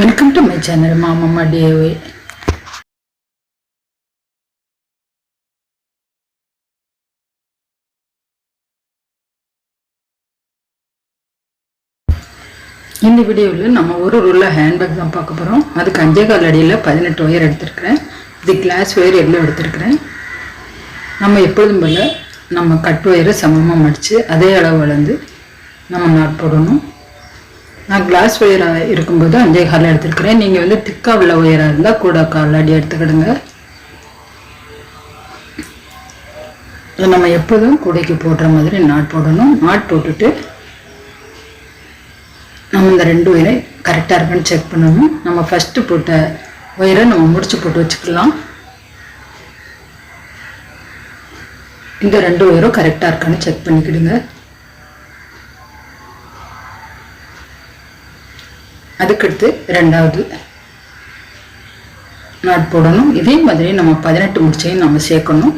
Welcome to my channel மாமம்மா டிஏஒய் இந்த வீடியோவில் நம்ம ஒரு ரூலில் ஹேண்ட்பேக் தான் பார்க்க போகிறோம் அதுக்கு அஞ்சே கால் அடியில் பதினெட்டு ஒயர் எடுத்திருக்கிறேன். இது கிளாஸ் ஒயர் எல்லாம் எடுத்திருக்கிறேன்? நம்ம எப்பொழுதும் போல் நம்ம கட் ஒயரை சமமாக மடித்து அதே அளவு வளர்ந்து நம்ம நாட் போடணும். நான் கிளாஸ் ஒயராக இருக்கும்போது அஞ்சே கால் எடுத்துருக்கிறேன். நீங்கள் வந்து திக்காக உள்ள ஒயராக இருந்தால் கூட கால் அடி எடுத்துக்கிடுங்க நம்ம எப்போதும் கூடைக்கு போடுற மாதிரி நாட் போடணும். நாட் போட்டுட்டு நம்ம இந்த ரெண்டு ஒயரை கரெக்டாக இருக்குன்னு செக் பண்ணணும். நம்ம ஃபஸ்ட்டு போட்ட ஒயரை நம்ம முடிச்சு போட்டு வச்சுக்கலாம். இந்த ரெண்டு ஒயரும் கரெக்டாக இருக்கான்னு செக் பண்ணிக்கிடுங்க. அதுக்கடுத்து ரெண்டாவது நாட் போடணும். இதே மாதிரி நம்ம பதினெட்டு முடிச்சையும் நம்ம சேர்க்கணும்.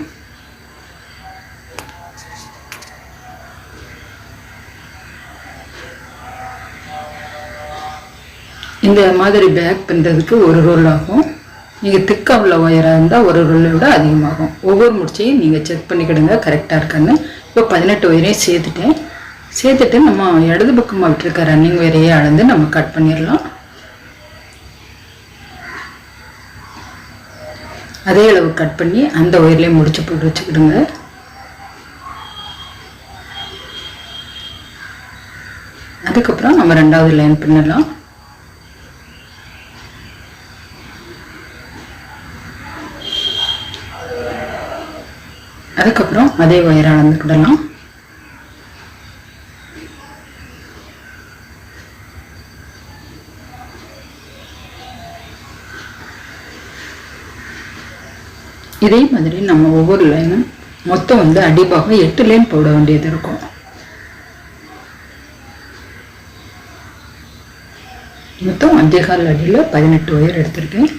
இந்த மாதிரி பேக் பண்ணுறதுக்கு ஒரு ரோல் ஆகும். நீங்கள் திக்காக உள்ள ஒயராக இருந்தால் ஒரு ரோலை விட அதிகமாகும். ஒவ்வொரு முடிச்சையும் நீங்கள் செக் பண்ணிக்கிடுங்க கரெக்டாக இருக்கான்னு. இப்போ பதினெட்டு ஒயரையும் சேர்த்துட்டேன். சேர்த்துட்டு நம்ம இடது பக்கமாக விட்டுருக்க ரன்னிங் வேரையே அளந்து நம்ம கட் பண்ணிடலாம் அதே அளவு கட் பண்ணி அந்த ஒயர்லேயே முடிச்சு போட்டு வச்சுக்கிடுங்க. அதுக்கப்புறம் நம்ம ரெண்டாவது லைன் பின்னலாம். அதுக்கப்புறம் அதே ஒயரை அளந்துக்கிடலாம் இதே மாதிரி நம்ம ஒவ்வொரு லைனும் மொத்தம் வந்து அடிபாகம் எட்டு லைன் போட வேண்டியது இருக்கும். மொத்தம் அஞ்சேகால் அடியில் பதினெட்டு ஒயர் எடுத்திருக்கேன்.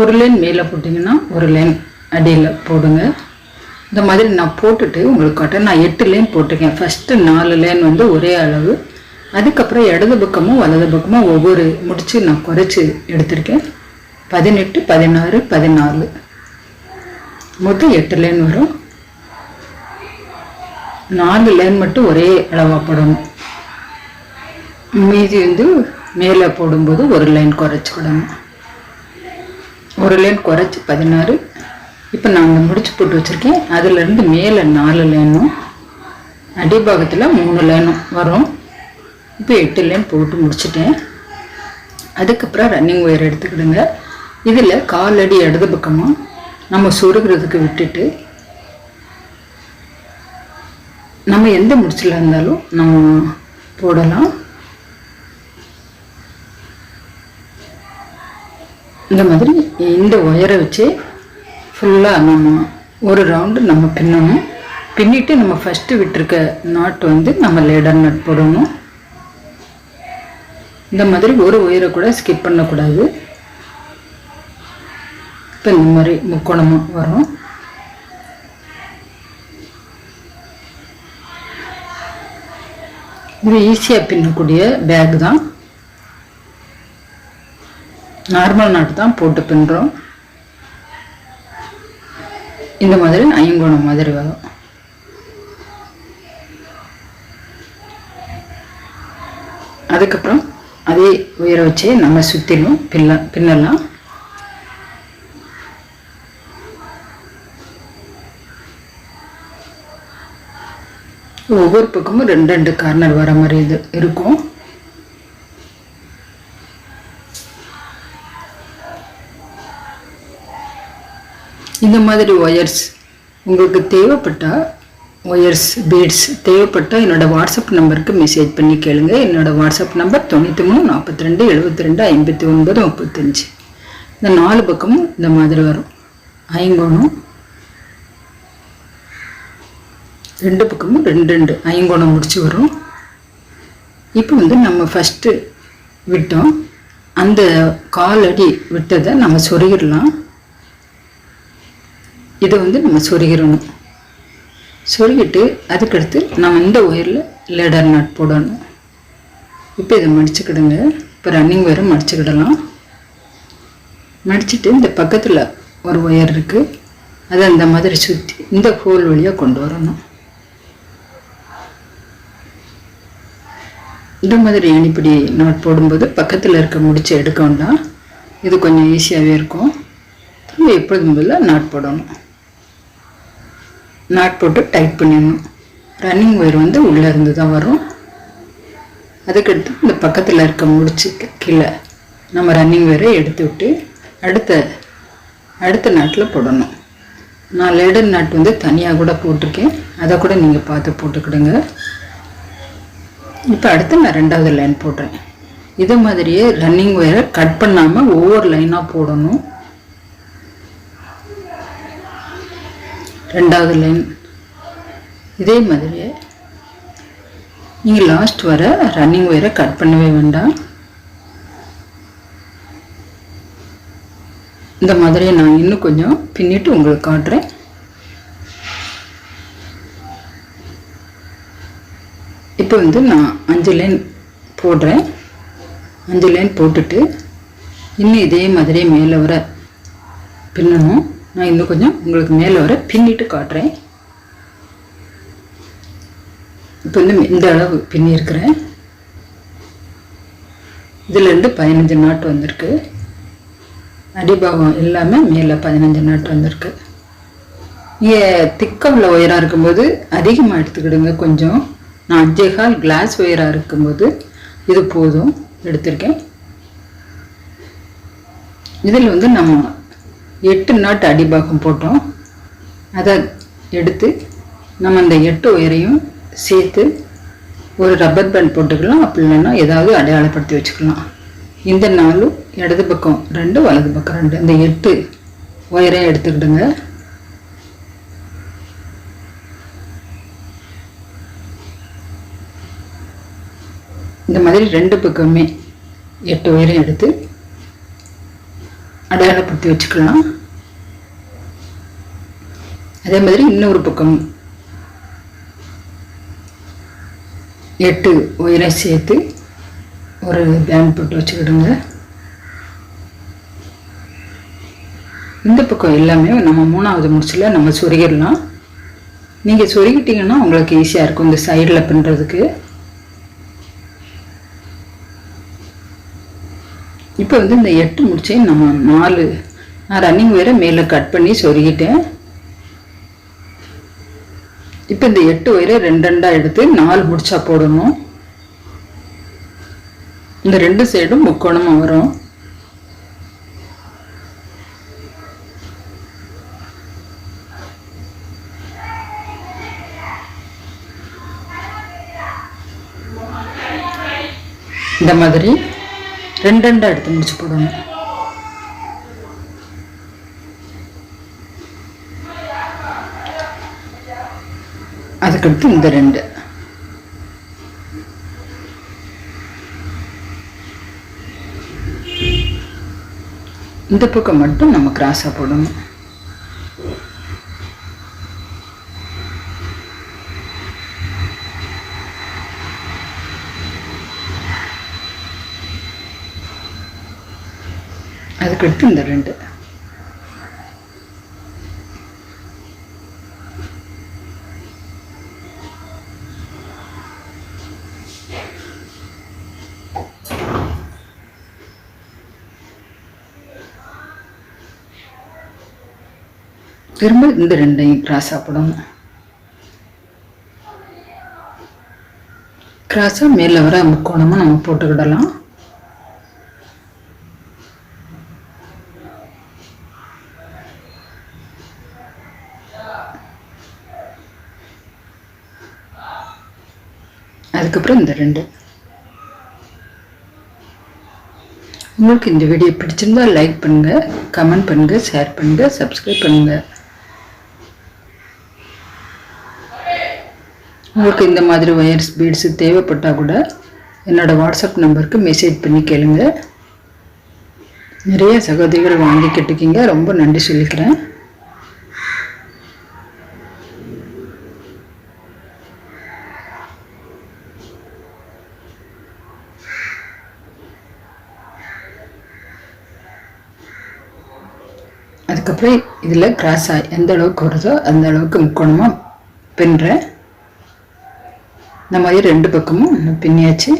ஒரு லைன் மேலே போட்டிங்கன்னா ஒரு லைன் அடியில் போடுங்க. இந்த மாதிரி நான் போட்டுட்டு உங்களுக்கு காட்டுறேன். நான் எட்டு லைன் போட்டிருக்கேன். ஃபஸ்ட்டு நாலு லைன் வந்து ஒரே அளவு. அதுக்கப்புறம் இடது பக்கமும் வலது பக்கமும் ஒவ்வொரு முடித்து நான் குறைச்சி எடுத்திருக்கேன். பதினெட்டு பதினாறு பதினாலு. மொத்தம் எட்டு லைன் வரும். நாலு லைன் மட்டும் ஒரே அளவாக போடணும். மீதி வந்து மேலே போடும்போது ஒரு லைன் குறைச்சிக்கிடணும் ஒரு லைன் குறைச்சி பதினாறு இப்போ நான் அங்கே முடிச்சு போட்டு வச்சுருக்கேன். அதுலேருந்து மேலே நாலு லேனும் அடிபாகத்தில் மூணு லேனும் வரும். இப்போ எட்டு லேன் போட்டு முடிச்சிட்டேன். அதுக்கப்புறம் ரன்னிங் ஒயர் எடுத்துக்கிடுங்க. இதில் காலடி இடது பக்கமாக நம்ம சொருகிறதுக்கு விட்டுட்டு நம்ம எந்த முடிச்சில் இருந்தாலும் நம்ம போடலாம். இந்த மாதிரி இந்த ஒயரை வச்சு ஃபுல்லாக நம்ம ஒரு ரவுண்டு நம்ம பின்னணும். பின்னிட்டு நம்ம ஃபஸ்ட்டு விட்டுருக்க நாட் வந்து நம்ம லேடர் நட் போடணும். இந்த மாதிரி ஒரு உயரை கூட ஸ்கிப் பண்ணக்கூடாது. இப்போ இந்த மாதிரி முக்கோணமாக வரும். இது ஈஸியாக பின்னக்கூடிய பேக் தான். நார்மல் நாட்டு தான் போட்டு பின்னுறோம் இந்த மாதிரி ஐயங்கோணம் மாதிரி வரும். அதுக்கப்புறம் அதே உயர வச்சு நம்ம சுற்றிலும் பின்ன பின்னலாம். ஒவ்வொரு பக்கமும் ரெண்டு ரெண்டு கார்னர் வர மாதிரி இது இருக்கும். இந்த மாதிரி ஒயர்ஸ் உங்களுக்கு தேவைப்பட்டால் ஒயர்ஸ் பீட்ஸ் தேவைப்பட்டால் என்னோடய வாட்ஸ்அப் நம்பருக்கு மெசேஜ் பண்ணி கேளுங்க. என்னோடய வாட்ஸ்அப் நம்பர் தொண்ணூற்றி மூணு நாற்பத்தி ரெண்டு எழுபத்தி ரெண்டு ஐம்பத்தி ஒன்பது முப்பத்தஞ்சு. இந்த நாலு பக்கமும் இந்த மாதிரி வரும். ஐங்கோணம். ரெண்டு பக்கமும் ரெண்டு ரெண்டு. ஐங்கோணம் முடிச்சு வரும். இப்போ வந்து நம்ம ஃபஸ்ட்டு விட்டோம். அந்த கால் அடி விட்டதை நம்ம சொருகிடலாம். இதை வந்து நம்ம சொருகிடணும். சொருகிட்டு அதுக்கடுத்து நம்ம இந்த ஒயரில் லேடர் நாட் போடணும். இப்போ இதை மடிச்சுக்கிடுங்க. இப்போ ரன்னிங் ஒயரை மடிச்சுக்கிடலாம். மடிச்சுட்டு இந்த பக்கத்தில் ஒரு ஒயர் இருக்குது அதை அந்த மாதிரி சுற்றி இந்த ஹோல் வழியாக கொண்டு வரணும். இந்த மாதிரி அணிப்படி நாட் போடும்போது பக்கத்தில் இருக்க முடிச்சு எடுக்க வேண்டாம் இது கொஞ்சம் ஈஸியாகவே இருக்கும். திரும்ப எப்பொழுதும் போல நாட் போடணும்? நாட் போட்டு டைட் பண்ணிடணும். ரன்னிங் ஒயர் வந்து உள்ளே இருந்து தான் வரும். அதுக்கடுத்து இந்த பக்கத்தில் இருக்க முடிச்சு கீழே நம்ம ரன்னிங் ஒயரை எடுத்து விட்டு அடுத்த அடுத்த நாட்டில் போடணும். நான் லேடர் நாட் வந்து தனியாக கூட போட்டிருக்கேன். அதை கூட நீங்கள் பார்த்து போட்டுக்கிடுங்க. இப்போ அடுத்து நான் ரெண்டாவது லைன் போடுறேன். இதே மாதிரியே ரன்னிங் ஒயரை கட் பண்ணாமல் ஒவ்வொரு லைனாக போடணும். ரெண்டாவது லைன் இதே மாதிரியே நீங்கள் லாஸ்ட் வர ரன்னிங் ஒயரை கட் பண்ணவே வேண்டாம். இந்த மாதிரியே நான் இன்னும் கொஞ்சம் பின்னிட்டு உங்களுக்கு காட்டுறேன். இப்போ வந்து நான் அஞ்சு லைன் போடுறேன். அஞ்சு லைன் போட்டுட்டு இன்னும் இதே மாதிரியே மேலே வர பின்னணும். நான் இன்னும் கொஞ்சம் உங்களுக்கு மேலே வர பின்னிட்டு காட்டுறேன். இப்போ வந்து இந்த அளவு பின்னியிருக்கிறேன். இதுலேருந்து பதினஞ்சு நாட்டு வந்திருக்கு. அடிபாகம் எல்லாமே மேலே பதினஞ்சு நாட்டு வந்திருக்கு. நீங்கள் திக்க உள்ள ஒயராக இருக்கும்போது அதிகமாக எடுத்துக்கிடுங்க கொஞ்சம். நான் அஞ்சேகால் கிளாஸ் ஒயராக இருக்கும்போது இது போதும். எடுத்திருக்கேன். இதில் வந்து நம்ம எட்டு நாட்டு அடிபாகம் போட்டோம். அதை எடுத்து நம்ம அந்த எட்டு ஒயரையும் சேர்த்து ஒரு ரப்பர் பேண்ட் போட்டுக்கலாம். அப்படி இல்லைன்னா ஏதாவது அடையாளப்படுத்தி வச்சுக்கலாம். இந்த நாலு இடது பக்கம் ரெண்டு வலது பக்கம் ரெண்டு. இந்த எட்டு ஒயரையும் எடுத்துக்கிடுங்க. இந்த மாதிரி ரெண்டு பக்கமே எட்டு ஒயரையும் எடுத்து அடையாளப்படுத்தி வச்சுக்கலாம். அதே மாதிரி இன்னொரு பக்கம். எட்டு உயரை சேர்த்து ஒரு பேண்ட் போட்டு வச்சுக்கிடுங்க. இந்த பக்கம் எல்லாமே நம்ம மூணாவது முடிச்சில் நம்ம சொருகிடலாம். நீங்கள் சொருகிட்டீங்கன்னா உங்களுக்கு ஈஸியாக இருக்கும் இந்த சைடில் பின்னுறதுக்கு இப்போ வந்து இந்த எட்டு முடிச்சையும் நம்ம நாலு நான் ரன்னிங் வேற மேலே கட் பண்ணி சொருகிட்டேன். இப்போ இந்த எட்டு ஒயரை ரெண்டு ரெண்டாக எடுத்து நாலு முடிச்சா போடணும். இந்த ரெண்டு சைடும் முக்கோணமாக வரும். இந்த மாதிரி. ரெண்டு ரெண்டா எடுத்து முடிச்சு போடணும். அதுக்கடுத்து இந்த ரெண்டு. இந்த பக்கம் மட்டும் நம்ம கிராஸாக போடணும். அதுக்கடுத்து இந்த ரெண்டு. திரும்ப இந்த ரெண்டையும் கிராஸாக போடணும். கிராஸாக மேலே வர முக்கோணமாக நம்ம போட்டுக்கிடலாம். அதுக்கப்புறம் இந்த ரெண்டு. உங்களுக்கு இந்த வீடியோ பிடிச்சிருந்தா லைக் பண்ணுங்கள் கமெண்ட் பண்ணுங்கள் ஷேர் பண்ணுங்கள் சப்ஸ்கிரைப் பண்ணுங்கள் உங்களுக்கு இந்த மாதிரி ஒயர்ஸ் பீட்ஸு தேவைப்பட்டால் கூட என்னோடய வாட்ஸ்அப் நம்பருக்கு மெசேஜ் பண்ணி கேளுங்க. நிறைய சகோதரிகள் வாங்கிக்கிட்டு கேட்டுக்கிங்க ரொம்ப நன்றி சொல்லிக்கிறேன். அதுக்கப்புறம் இதில் கிராஸ் ஆகி எந்த அளவுக்கு வருதோ அந்த அளவுக்கு முக்கோணமாக பின்னுறேன் இந்த மாதிரி ரெண்டு பக்கமும் இன்னும் பின்னியாச்சு.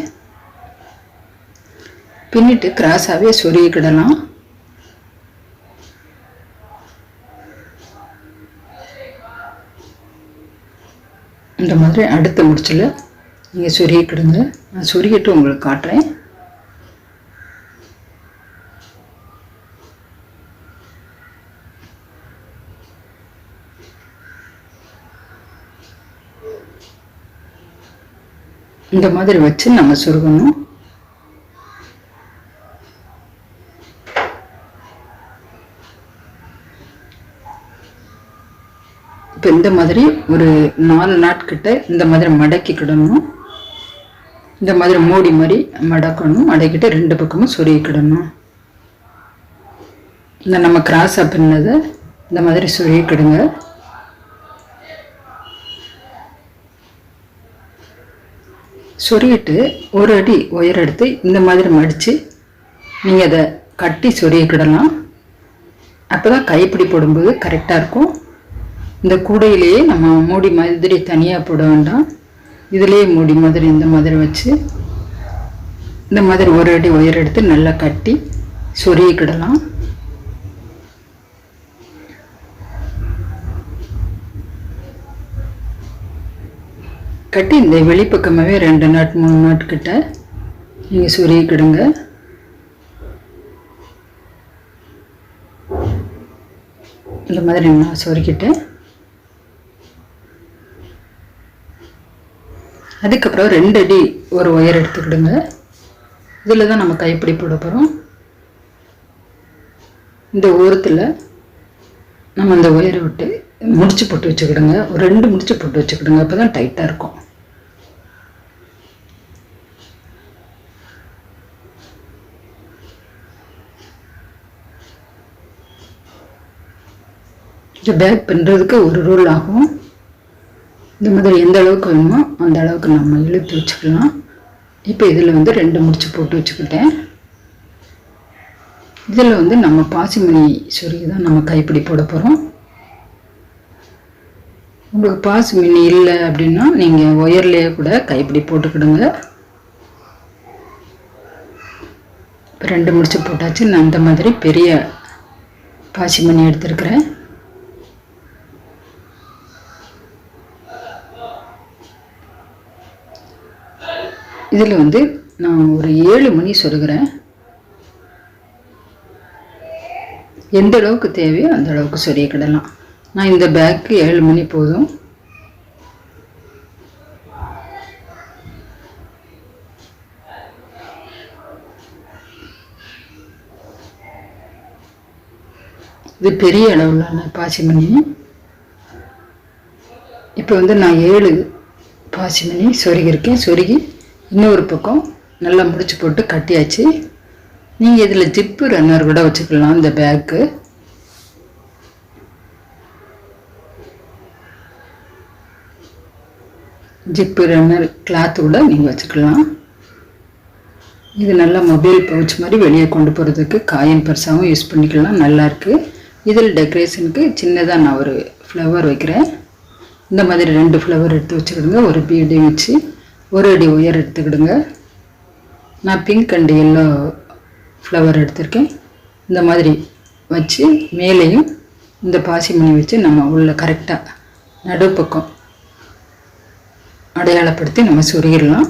பின்னிட்டு கிராஸாகவே சொருகிக்கிடலாம் இந்த மாதிரி அடுத்த முடிச்சில் நீங்கள் சொருகிக்கிடுங்க நான் சொருகிட்டு உங்களுக்கு காட்டுறேன். இந்த மாதிரி வச்சு நம்ம சுருகணும். இப்போ இந்த மாதிரி ஒரு நாலு நாட்கிட்ட இந்த மாதிரி மடக்கிக்கிடணும் இந்த மாதிரி மூடி மாதிரி மடக்கணும். மடக்கிட்டு ரெண்டு பக்கமும் சொருகிக்கிடணும் இந்த நம்ம கிராஸாக பின்னதை இந்த மாதிரி சொருகிக்கிடுங்க சொருகிட்டு ஒரு அடி உயரம் எடுத்து இந்த மாதிரி மடித்து நீங்கள் அதை கட்டி சொருகிக்கிடலாம். அப்போ தான் கைப்பிடி போடும்போது கரெக்டாக இருக்கும். இந்த கூடையிலேயே நம்ம மூடி மாதிரி தனியாக போட வேண்டாம். இதுலேயே மூடி மாதிரி இந்த மாதிரி வச்சு இந்த மாதிரி ஒரு அடி உயரம் எடுத்து நல்லா கட்டி சொருகிக்கிடலாம். கட்டி இந்த வெளிப்பக்கமாகவே ரெண்டு நாட் மூணு நாட்கிட்ட நீங்கள் சொருகிக்கிடுங்க இந்த மாதிரி நான் சொருக்கிட்டேன். அதுக்கப்புறம் ரெண்டு அடி ஒரு ஒயர் எடுத்துக்கிடுங்க இதில் தான் நம்ம கைப்பிடி போட போகிறோம் இந்த ஓரத்தில் நம்ம அந்த ஒயரை விட்டு முடிச்சு போட்டு வச்சுக்கிடுங்க. ஒரு ரெண்டு முடிச்சு போட்டு வச்சுக்கிடுங்க. அப்போ தான் டைட்டாக இருக்கும். இந்த பேக் பண்ணுறதுக்கு ஒரு ரோல் ஆகும். இந்த மாதிரி எந்த அளவுக்கு வேணுமோ அந்த அளவுக்கு நம்ம இழுத்து வச்சுக்கலாம். இப்போ இதில் வந்து ரெண்டு முடிச்சு போட்டு வச்சுக்கிட்டேன். இதில் வந்து நம்ம பாசிமணி சொருகி தான் நம்ம கைப்பிடி போட போகிறோம் உங்களுக்கு பாசிமணி இல்லை அப்படின்னா நீங்கள் ஒயர்லேயே கூட கைப்பிடி போட்டுக்கிடுங்க. இப்போ ரெண்டு முடிச்சு போட்டாச்சு. நான் அந்த மாதிரி பெரிய பாசிமணி எடுத்திருக்கிறேன். இதில் வந்து நான் ஒரு ஏழு மணி சொருகிறேன் எந்த அளவுக்கு தேவையோ அந்த அளவுக்கு சொருகிக்கிடலாம் நான் இந்த பேக்கு ஏழு மணி போதும். இது பெரிய அளவிலான பாசிமணி இப்போ வந்து நான் ஏழு பாசிமணி சொருகியிருக்கேன். சொருகி இன்னொரு பக்கம் நல்லா முடிச்சு போட்டு கட்டியாச்சு. நீங்கள் இதில் ஜிப்பு ரன்னர் கூட வச்சுக்கலாம் இந்த பேக்கு. ஜிப்பு ரன்னர் கிளாத் கூட நீங்கள் வச்சுக்கலாம். இது நல்லா மொபைல் பவுச் மாதிரி வெளியே கொண்டு போகிறதுக்கு காயின் பர்ஸாகவும் யூஸ் பண்ணிக்கலாம் நல்லாயிருக்கு இதில் டெக்கரேஷனுக்கு சின்னதாக நான் ஒரு ஃப்ளவர் வைக்கிறேன். இந்த மாதிரி ரெண்டு ஃப்ளவர் எடுத்து வச்சுக்கிடுங்க ஒரு பீடி வச்சு. ஒரு அடி உயர் எடுத்துக்கிடுங்க. நான் பிங்க் அண்ட் எல்லோ ஃப்ளவர் எடுத்திருக்கேன். இந்த மாதிரி வச்சு மேலேயும் இந்த பாசிமணி வச்சு நம்ம உள்ள கரெக்டாக நடுப்பக்கம் அடையாளப்படுத்தி நம்ம சொருகிடலாம்.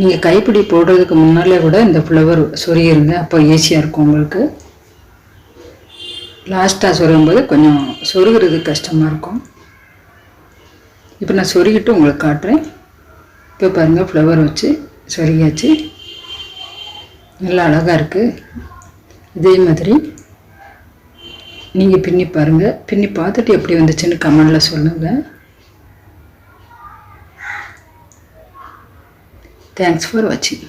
நீங்கள் கைப்பிடி போடுறதுக்கு முன்னாலே கூட இந்த ஃப்ளவர் சொருகிருங்க. அப்போ ஈஸியாக இருக்கும் உங்களுக்கு. லாஸ்ட்டாக சொருகும்போது கொஞ்சம் சொருகிறது கஷ்டமாக இருக்கும். இப்போ நான் சொருகிட்டு உங்களுக்கு காட்டுறேன். இப்போ பாருங்கள் ஃப்ளவர் வச்சு சொருகியாச்சு. நல்லா அழகாக இருக்குது இதே மாதிரி நீங்கள் பின்னி பாருங்கள் பின்னி பார்த்துட்டு எப்படி வந்துச்சுன்னு கமெண்டில் சொல்லுங்கள் தேங்க்ஸ் ஃபார் வாட்சிங்